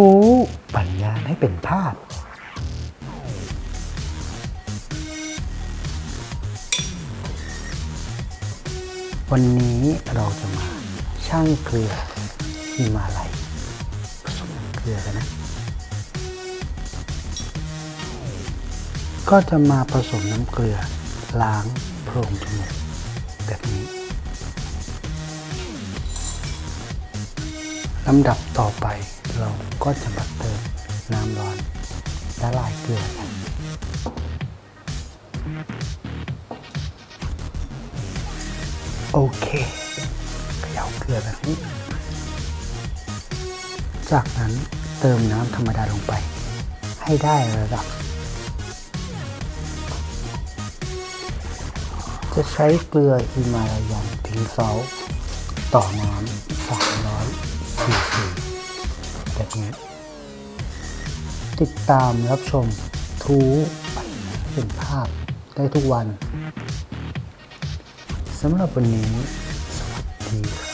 ทูปัญญานให้เป็นภาพ วันนี้เราจะมาช่างเกลือฮิมาลัยผสมเกลือกันนะ ก็จะมาผสมน้ำเกลือล้างโพรงจมูกแบบนี้ลำดับต่อไป ก็จะมาเติมน้ำร้อนละลายเกลือกันโอเคเขย่าเกลือแบบนี้ จากนั้นเติมน้ำธรรมดาลงไป ให้ได้ระดับ จะใช้เกลือฮิมาลายันพิงซลต่อน้ำ300ซีซี แบบนี้ติดตามรับชมทูปัญญาเป็นภาพได้ทุกวันสำหรับวันนี้ สวัสดีครับ